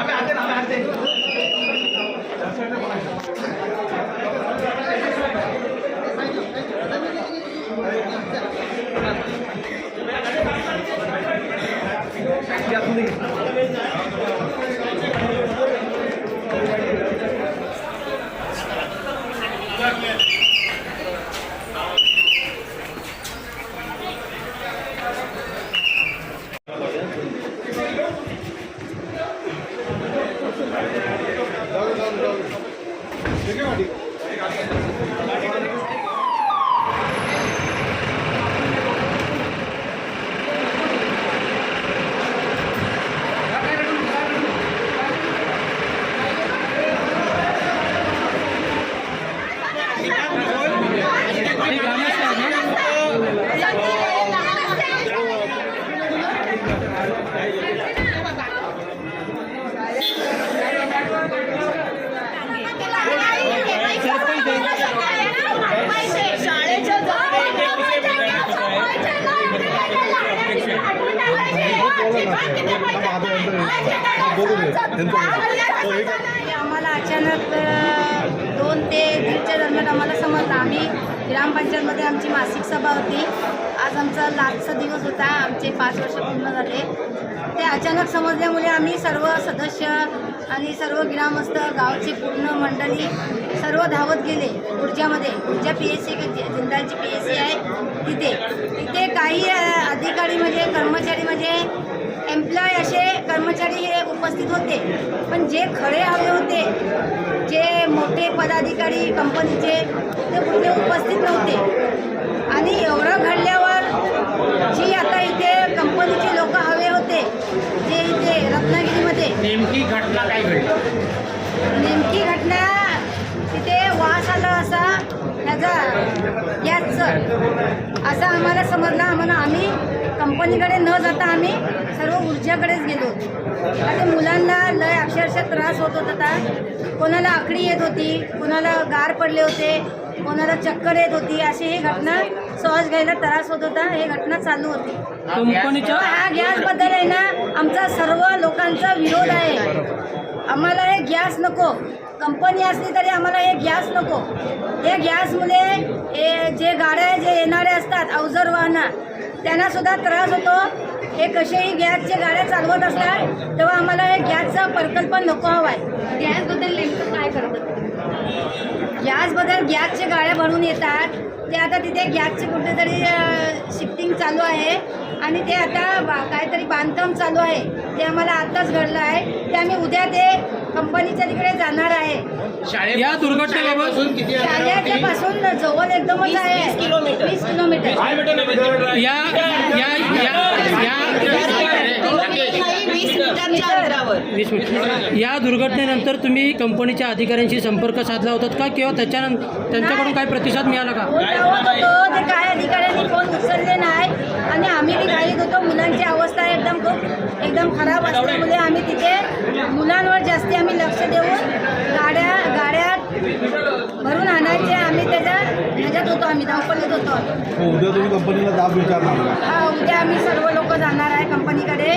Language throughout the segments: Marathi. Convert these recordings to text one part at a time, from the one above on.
আমি হাতে আমি হাতে आम्हाला अचानक दोन ते दीडच्या दरम्यान आम्हाला समजलं. आम्ही ग्रामपंचायतमध्ये आमची मासिक सभा होती. आज आमचा लास्टचा दिवस होता. आमचे पाच वर्ष पूर्ण झाले. ते अचानक समजल्यामुळे आम्ही सर्व सदस्य आणि सर्व ग्रामस्थ गावची पूर्ण मंडळी सर्व धावत गेले. ऊर्जामध्ये. ऊर्जा पी एस सी जिंदालची पी एस सी आहे तिथे. तिथे काही अधिकारी म्हणजे कर्मचारी म्हणजे एम्प्लॉय असे कर्मचारी हे उपस्थित होते. पण जे खरे हवे होते जे मोठे पदाधिकारी कंपनीचे ते कुठे उपस्थित नव्हते. आणि एवढं घडल्यावर जी आता इथे कंपनीचे लोक हवे होते जे इथे रत्नागिरीमध्ये. नेमकी घटना काय घडली? नेमकी घटना तिथे वास आला असा ह्याचा गॅसचं असं आम्हाला समजलं. आम्हाला आम्ही कंपनीकडे न जाता आम्ही सर्व ऊर्जाकडेच गेलो. आता मुलांना लय अक्षरशः त्रास होत होता कोणाला आकडी येत होती कोणाला गार पडले होते कोणाला चक्कर येत होती अशी ही घटना श्वास घ्यायला त्रास होत होता. ही घटना चालू होती. कंपनीच्या हा गॅसबद्दल आहे ना आमचा सर्व लोकांचा विरोध आहे. आम्हाला हे गॅस नको. कंपनी असली तरी आम्हाला हे गॅस नको. हे गॅसमुळे हे जे गाड्या जे येणारे असतात अवजर वाहनं त्यांना सुद्धा त्रास होतो. हे कसेही गॅसचे गाड्या चालवत असतात तेव्हा आम्हाला हे गॅसचा प्रकल्प नको हवा आहे गॅसबद्दल नेमकं काय करतात? गॅसबद्दल गॅसचे गाड्या भरून येतात. ते आता तिथे गॅसचे कुठेतरी शिफ्टिंग चालू आहे. आणि ते आता बा- काहीतरी बांधकाम चालू आहे. ते आम्हाला आत्ताच घडलं आहे. ते आम्ही उद्या ते कंपनीच्या तिकडे जाणार आहे. या दुर्घटनेबाबत शाळेच्या पासून जवळ एकदमच आहे. वीस किलोमीटर. या या या या वीस मिनिट या दुर्घटनेनंतर तुम्ही कंपनीच्या अधिकाऱ्यांशी संपर्क साधला होतात का? किंवा त्याच्यानंतर त्यांच्याकडून काय प्रतिसाद मिळाला का? होतो ते काय अधिकाऱ्यांनी फोन उचलले नाही. आणि आम्ही बी घाईत होतो. मुलांची अवस्था एकदम खूप एकदम खराब असल्यामुळे आम्ही तिथे मुलांवर जास्ती आम्ही लक्ष देऊन गाड्या गाड्या भरून आणायचे. आम्ही त्याच्या ह्याच्यात होतो आम्ही धावपळीत होतो. हो, उद्या तुम्ही कंपनीला जाब विचारणार. का? हा उद्या आम्ही सर्व लोक जाणार आहे कंपनीकडे.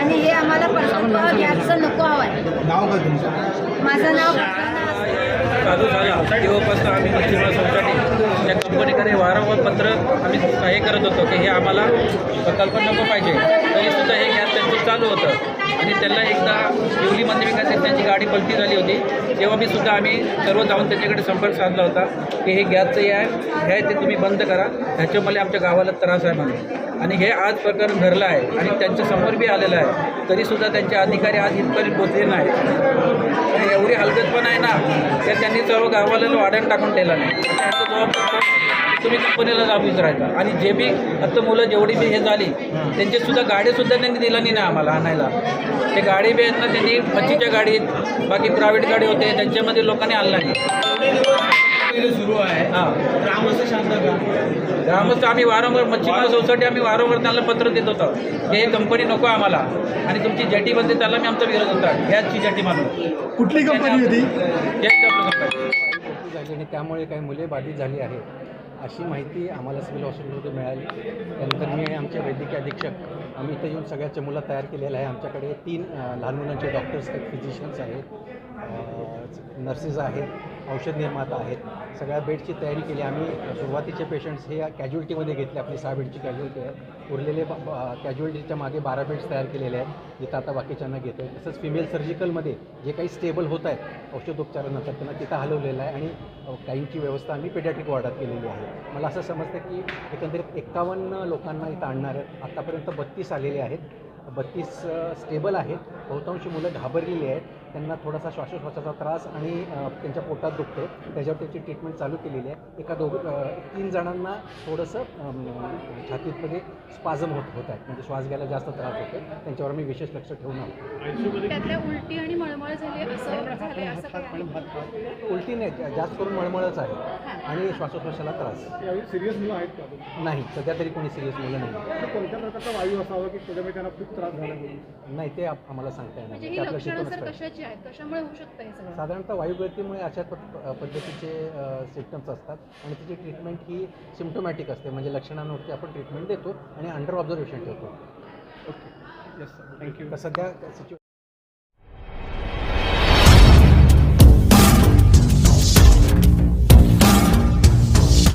आणि हे आम्हाला प्रकल्प गॅसचं नको हवं आहे नाव काय तुमचं? माझं नाव. चालू झाला. तेव्हापासून आम्ही मच्छीमार सोसायटी या कंपनीकडे वारंवार पत्र आम्ही हे करत होतो की हे आम्हाला प्रकल्प नको पाहिजे. तरीसुद्धा हे गॅस त्यांचं चालू होतं. आणि त्यांना एकदा शिवलीमध्ये विकास त्यांची गाडी पलटी झाली होती. तेव्हा मी सुद्धा आम्ही सर्व जाऊन त्यांच्याकडे संपर्क साधला होता की हे गॅसचं हे आहे हे ते तुम्ही बंद करा. ह्याच्यामुळे आमच्या गावाला त्रास आहे म्हणून. आणि हे आज प्रकरण घडलं आहे आणि त्यांच्यासमोर बी आलेलं आहे. तरीसुद्धा त्यांचे अधिकारी आज इथपर्यंत पोचले नाही एवढी एवढी हलगतपण आहे ना त्या त्यांनी सर्व गावाला वाढण टाकून ठेवला नाही. त्याचा जबाबदार तुम्ही कंपनीला जाब विचारायचा आणि जे बी आता मुलं जेवढी बी हे झाली त्यांचीसुद्धा गाडीसुद्धा त्यांनी दिला नाही ना आम्हाला आणायला. ते गाडी बी आहेत ना त्यांनी मच्छीच्या गाडीत बाकी प्रायव्हेट गाडी होते त्यांच्यामध्ये लोकांनी आणला नाही. सुरू आहे. हां. ग्रामस्थ शांत का? ग्रामस्थ आम्ही वारंवार मच्छीमार सोसायटी आम्ही वारंवार त्यांना पत्र देत होतो. की हे कंपनी नको आम्हाला. आणि तुमची जटी बनते त्याला मी आमचा विरोध होता. गॅसची जटी मानून कुठली कंपनी होती? झाली आणि त्यामुळे काही मुले बाधित झाली आहे अशी माहिती आम्हाला सिव्हिल हॉस्पिटलमध्ये मिळाली. त्यानंतर मी आणि आमचे वैद्यकीय अधीक्षक आम्ही इथे येऊन सगळ्या चमुला तयार केलेल्या आहे. आमच्याकडे तीन लहान मुलांचे डॉक्टर्स आहेत फिजिशियन्स आहेत नर्सेस आहेत. औषध निर्माता आहेत. सगळ्या बेडची तयारी केली. आम्ही सुरुवातीचे पेशंट्स हे कॅज्युअल्टीमध्ये घेतले. आपली सहा बेडची कॅज्युअल्टी आहे. उरलेले कॅज्युअल्टीच्या मागे बारा बेड्स तयार केलेले आहेत जिथं आता बाकीच्यांना घेतो आहे तसंच फिमेल सर्जिकलमध्ये जे काही स्टेबल होत आहेत औषधोपचारानंतर त्यांना तिथं हलवलेलं आहे आणि काहींची व्यवस्था आम्ही पेडॅट्रिक वॉर्डात केलेली आहे. मला असं समजतं की एकंदरीत एक्कावन्न लोकांना इथं आणणार आहेत. आत्तापर्यंत बत्तीस आलेले आहेत. बत्तीस स्टेबल आहेत. बहुतांशी मुलं घाबरलेली आहेत. त्यांना थोडासा श्वासोश्वासाचा त्रास आणि त्यांच्या पोटात दुखते. त्याच्यावर त्याची ट्रीटमेंट चालू केलेली आहे. एका दोघ तीन जणांना थोडंसं अम, छातीमध्ये स्पाझम होत होत आहेत. म्हणजे श्वास घ्यायला जास्त त्रास होतो त्यांच्यावर मी विशेष लक्ष ठेवून त्यातल्या उलटी आणि मळमळ झाली असं झाले असं काही आहे? उलटी नाही. जास्त करून मळमळच आहे. आणि श्वासोश्वासाला त्रास. सिरियस मुलं आहेत का? नाही. सध्या तरी कोणी सिरियस मुलं नाही. कोणत्या प्रकारचा वायू असावा की त्याच्यामुळे त्यांना खूप त्रास झाला नाही? ते आप- आम्हाला सांगता येणार म्हणजे. ही. कशाची आहेत? कशामुळे होऊ शकतं हे सगळं? साधारणतः वायुगळतीमुळे अशा पद- पद्धतीचे सिम्टम्स असतात आणि त्याची ट्रीटमेंट ही सिम्टोमॅटिक असते. म्हणजे लक्षणांवरती आपण ट्रीटमेंट देतो आणि अंडर ऑब्झर्वेशन ठेवतो. येस सर थँक्यू सध्या सिच्यु